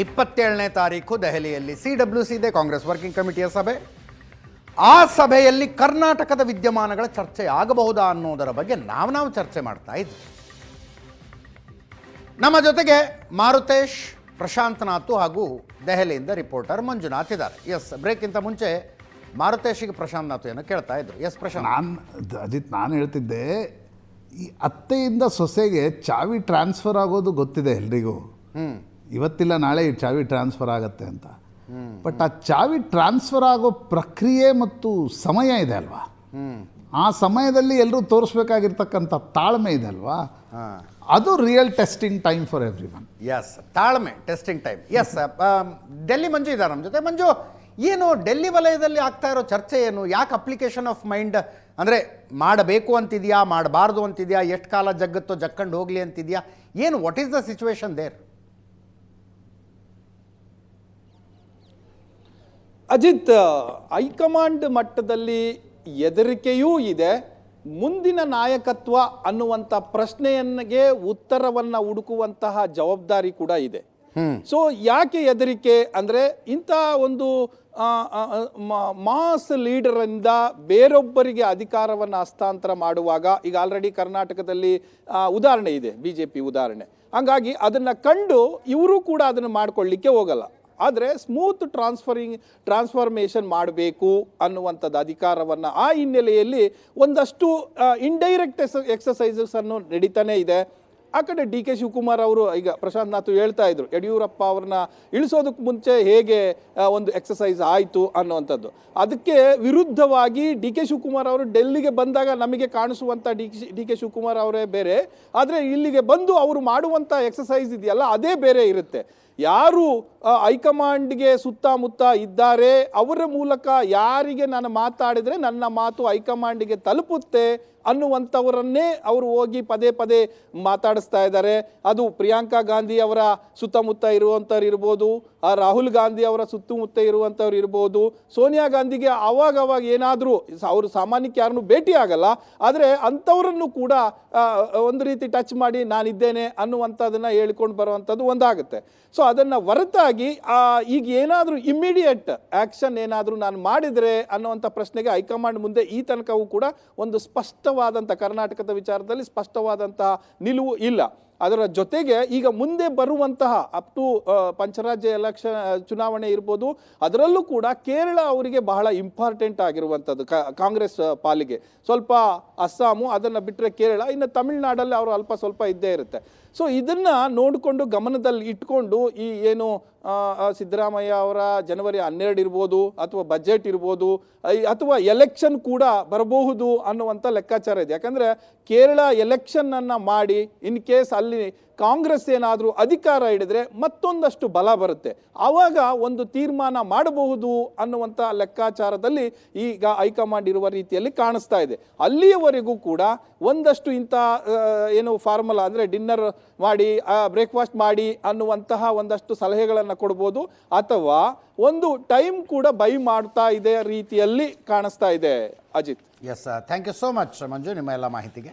ಇಪ್ಪತ್ತೇಳನೇ ತಾರೀಕು ದೆಹಲಿಯಲ್ಲಿ ಸಿ ಡಬ್ಲ್ಯೂ ಸಿ ಇದೆ ಕಾಂಗ್ರೆಸ್ ವರ್ಕಿಂಗ್ ಕಮಿಟಿಯ ಸಭೆ. ಆ ಸಭೆಯಲ್ಲಿ ಕರ್ನಾಟಕದ ವಿದ್ಯಮಾನಗಳ ಚರ್ಚೆ ಆಗಬಹುದಾ ಅನ್ನೋದರ ಬಗ್ಗೆ ನಾವು ನಾವು ಚರ್ಚೆ ಮಾಡ್ತಾ ಇದ್ವಿ. ನಮ್ಮ ಜೊತೆಗೆ ಮಾರುತೇಶ್ ಪ್ರಶಾಂತ್ ನಾಥು ಹಾಗೂ ದೆಹಲಿಯಿಂದ ರಿಪೋರ್ಟರ್ ಮಂಜುನಾಥ್ ಇದ್ದಾರೆ. ಎಸ್ ಬ್ರೇಕ್ಗಿಂತ ಮುಂಚೆ ಮಾರುತೇಶಿಗೆ ಪ್ರಶಾಂತ್ ಏನ ಏನೋ ಕೇಳ್ತಾ ಇದ್ರು. ಎಸ್ ಪ್ರಶಾಂತ್. ನಾನು ಅಜಿತ್ ನಾನು ಹೇಳ್ತಿದ್ದೆ ಈ ಅತ್ತೆಯಿಂದ ಸೊಸೆಗೆ ಚಾವಿ ಟ್ರಾನ್ಸ್ಫರ್ ಆಗೋದು ಗೊತ್ತಿದೆ ಎಲ್ರಿಗೂ. ಇವತ್ತಿಲ್ಲ ನಾಳೆ ಈ ಚಾವಿ ಟ್ರಾನ್ಸ್ಫರ್ ಆಗುತ್ತೆ ಅಂತ. ಬಟ್ ಆ ಚಾವಿ ಟ್ರಾನ್ಸ್ಫರ್ ಆಗೋ ಪ್ರಕ್ರಿಯೆ ಮತ್ತು ಸಮಯ ಇದೆ ಅಲ್ವಾ? ಆ ಸಮಯದಲ್ಲಿ ಎಲ್ಲರೂ ತೋರಿಸ್ಬೇಕಾಗಿರ್ತಕ್ಕಂಥ ತಾಳ್ಮೆ ಇದೆ ಅಲ್ವಾ? ಅದು real testing time for everyone yes ತಾಳ್ಮೆ testing time yes Delhi Manju ಇದ್ದಾರೆ ನಮ್ಮ ಜೊತೆ. ಮಂಜು ಏನು ಡೆಲ್ಲಿ ವಲಯದಲ್ಲಿ ಆಗ್ತಾ ಇರೋ ಚರ್ಚೆ ಏನು? ಯಾಕೆ ಅಪ್ಲಿಕೇಶನ್ ಆಫ್ ಮೈಂಡ್ ಅಂದರೆ ಮಾಡಬೇಕು ಅಂತಿದೆಯಾ ಮಾಡಬಾರ್ದು ಅಂತಿದೆಯಾ ಎಷ್ಟು ಕಾಲ ಜಗ್ಗತ್ತೋ ಜಕ್ಕಂಡು ಹೋಗ್ಲಿ ಅಂತಿದೆಯಾ? ಏನು what is the situation there Ajit high command ಮಟ್ಟದಲ್ಲಿ ಹೆದರಿಕೆಯೂ ಇದೆ. ಮುಂದಿನ ನಾಯಕತ್ವ ಅನ್ನುವಂಥ ಪ್ರಶ್ನೆಯನ್ನಗೆ ಉತ್ತರವನ್ನು ಹುಡುಕುವಂತಹ ಜವಾಬ್ದಾರಿ ಕೂಡ ಇದೆ. ಸೊ ಯಾಕೆ ಹೆದರಿಕೆ ಅಂದರೆ ಇಂಥ ಒಂದು ಮಾಸ್ ಲೀಡರಿಂದ ಬೇರೊಬ್ಬರಿಗೆ ಅಧಿಕಾರವನ್ನು ಹಸ್ತಾಂತರ ಮಾಡುವಾಗ ಈಗ ಆಲ್ರೆಡಿ ಕರ್ನಾಟಕದಲ್ಲಿ ಉದಾಹರಣೆ ಇದೆ ಬಿ ಜೆ ಪಿ ಉದಾಹರಣೆ. ಹಾಗಾಗಿ ಅದನ್ನು ಕಂಡು ಇವರು ಕೂಡ ಅದನ್ನು ಮಾಡ್ಕೊಳ್ಳಿಕ್ಕೆ ಹೋಗಲ್ಲ. ಆದರೆ ಸ್ಮೂತ್ ಟ್ರಾನ್ಸ್ಫರಿಂಗ್ ಟ್ರಾನ್ಸ್ಫಾರ್ಮೇಷನ್ ಮಾಡಬೇಕು ಅನ್ನುವಂಥದ್ದು ಅಧಿಕಾರವನ್ನು ಆ ಹಿನ್ನೆಲೆಯಲ್ಲಿ ಒಂದಷ್ಟು ಇಂಡೈರೆಕ್ಟ್ ಎಕ್ಸ ಎಕ್ಸಸೈಸಸ್ ಅನ್ನು ನಡೀತಾನೆ ಇದೆ. ಆ ಕಡೆ ಡಿ ಕೆ ಶಿವಕುಮಾರ್ ಅವರು ಈಗ ಪ್ರಶಾಂತ್ ನಾಥ್ ಹೇಳ್ತಾ ಇದ್ರು, ಯಡಿಯೂರಪ್ಪ ಅವ್ರನ್ನ ಇಳಿಸೋದಕ್ಕೆ ಮುಂಚೆ ಹೇಗೆ ಒಂದು ಎಕ್ಸಸೈಸ್ ಆಯಿತು ಅನ್ನುವಂಥದ್ದು. ಅದಕ್ಕೆ ವಿರುದ್ಧವಾಗಿ ಡಿ ಕೆ ಶಿವಕುಮಾರ್ ಅವರು ಡೆಲ್ಲಿಗೆ ಬಂದಾಗ ನಮಗೆ ಕಾಣಿಸುವಂಥ D K D K Shivakumar ಅವರೇ ಬೇರೆ. ಆದರೆ ಇಲ್ಲಿಗೆ ಬಂದು ಅವರು ಮಾಡುವಂಥ ಎಕ್ಸಸೈಸ್ ಇದೆಯಲ್ಲ, ಅದೇ ಬೇರೆ ಇರುತ್ತೆ. ಯಾರು ಹೈಕಮಾಂಡ್ಗೆ ಸುತ್ತಮುತ್ತ ಇದ್ದಾರೆ, ಅವರ ಮೂಲಕ ಯಾರಿಗೆ ನಾನು ಮಾತಾಡಿದರೆ ನನ್ನ ಮಾತು ಹೈಕಮಾಂಡ್ಗೆ ತಲುಪುತ್ತೆ ಅನ್ನುವಂಥವರನ್ನೇ ಅವರು ಹೋಗಿ ಪದೇ ಪದೇ ಮಾತಾಡಿಸ್ತಾ ಇದ್ದಾರೆ. ಅದು ಪ್ರಿಯಾಂಕಾ ಗಾಂಧಿ ಅವರ ಸುತ್ತಮುತ್ತ ಇರುವಂಥವ್ರು ಇರ್ಬೋದು ಆ ರಾಹುಲ್ ಗಾಂಧಿ ಅವರ ಸುತ್ತಮುತ್ತ ಇರುವಂಥವ್ರು ಇರ್ಬೋದು, ಸೋನಿಯಾ ಗಾಂಧಿಗೆ ಅವಾಗ ಅವಾಗ ಏನಾದರೂ, ಅವರು ಸಾಮಾನ್ಯಕ್ಕೆ ಯಾರನ್ನು ಭೇಟಿ ಆಗಲ್ಲ, ಆದರೆ ಅಂಥವ್ರನ್ನು ಕೂಡ ಒಂದು ರೀತಿ ಟಚ್ ಮಾಡಿ, ನಾನಿದ್ದೇನೆ ಅನ್ನುವಂಥದ್ದನ್ನು ಹೇಳ್ಕೊಂಡು ಬರುವಂಥದ್ದು ಒಂದಾಗುತ್ತೆ. ಸೊ ಅದನ್ನು ಹೊರತಾಗಿ ಈಗ ಏನಾದರೂ ಇಮ್ಮಿಡಿಯೇಟ್ ಆ್ಯಕ್ಷನ್ ಏನಾದರೂ ನಾನು ಮಾಡಿದರೆ ಅನ್ನುವಂಥ ಪ್ರಶ್ನೆಗೆ ಹೈಕಮಾಂಡ್ ಮುಂದೆ ಈ ತನಕವೂ ಕೂಡ ಒಂದು ಸ್ಪಷ್ಟವಾದಂಥ, ಕರ್ನಾಟಕದ ವಿಚಾರದಲ್ಲಿ ಸ್ಪಷ್ಟವಾದಂತಹ ನಿಲುವು ಇಲ್ಲ. ಅದರ ಜೊತೆಗೆ ಈಗ ಮುಂದೆ ಬರುವಂತಹ ಅಪ್ ಟು ಪಂಚರಾಜ್ಯ ಎಲೆಕ್ಷನ್ ಚುನಾವಣೆ ಇರ್ಬೋದು, ಅದರಲ್ಲೂ ಕೂಡ ಕೇರಳ ಅವರಿಗೆ ಬಹಳ ಇಂಪಾರ್ಟೆಂಟ್ ಆಗಿರುವಂಥದ್ದು ಕಾಂಗ್ರೆಸ್ ಪಾಲಿಗೆ. ಸ್ವಲ್ಪ ಅಸ್ಸಾಮು ಅದನ್ನು ಬಿಟ್ಟರೆ ಕೇರಳ, ಇನ್ನು ತಮಿಳ್ನಾಡಲ್ಲಿ ಅವರು ಅಲ್ಪ ಸ್ವಲ್ಪ ಇದ್ದೇ ಇರುತ್ತೆ. ಸೊ ಇದನ್ನು ನೋಡಿಕೊಂಡು ಗಮನದಲ್ಲಿ ಇಟ್ಕೊಂಡು ಈ ಏನು ಸಿದ್ದರಾಮಯ್ಯ ಅವರ ಜನವರಿ ಹನ್ನೆರಡು ಇರ್ಬೋದು ಅಥವಾ ಬಜೆಟ್ ಇರ್ಬೋದು ಅಥವಾ ಎಲೆಕ್ಷನ್ ಕೂಡ ಬರಬಹುದು ಅನ್ನುವಂಥ ಲೆಕ್ಕಾಚಾರ ಇದೆ. ಯಾಕಂದರೆ ಕೇರಳ ಎಲೆಕ್ಷನ್ನನ್ನು ಮಾಡಿ ಇನ್ ಕೇಸ್ ಅಲ್ಲಿ ಕಾಂಗ್ರೆಸ್ ಏನಾದರೂ ಅಧಿಕಾರ ಹಿಡಿದ್ರೆ ಮತ್ತೊಂದಷ್ಟು ಬಲ ಬರುತ್ತೆ. ಆವಾಗ ಒಂದು ತೀರ್ಮಾನ ಮಾಡಬಹುದು ಅನ್ನುವಂಥ ಲೆಕ್ಕಾಚಾರದಲ್ಲಿ ಈಗ ಹೈಕಮಾಂಡ್ ಇರುವ ರೀತಿಯಲ್ಲಿ ಕಾಣಿಸ್ತಾ ಇದೆ. ಅಲ್ಲಿಯವರೆಗೂ ಕೂಡ ಒಂದಷ್ಟು ಇಂಥ ಏನು ಫಾರ್ಮುಲಾ ಅಂದರೆ ಡಿನ್ನರ್ ಮಾಡಿ ಬ್ರೇಕ್ಫಾಸ್ಟ್ ಮಾಡಿ ಅನ್ನುವಂತಹ ಒಂದಷ್ಟು ಸಲಹೆಗಳನ್ನು ಕೊಡ್ಬೋದು. ಅಥವಾ ಒಂದು ಟೈಮ್ ಕೂಡ ಬೈ ಮಾಡ್ತಾ ಇದೆ ರೀತಿಯಲ್ಲಿ ಕಾಣಿಸ್ತಾ ಇದೆ. Ajit. Yes thank you so much Manju ನಿಮ್ಮ ಎಲ್ಲ ಮಾಹಿತಿಗೆ.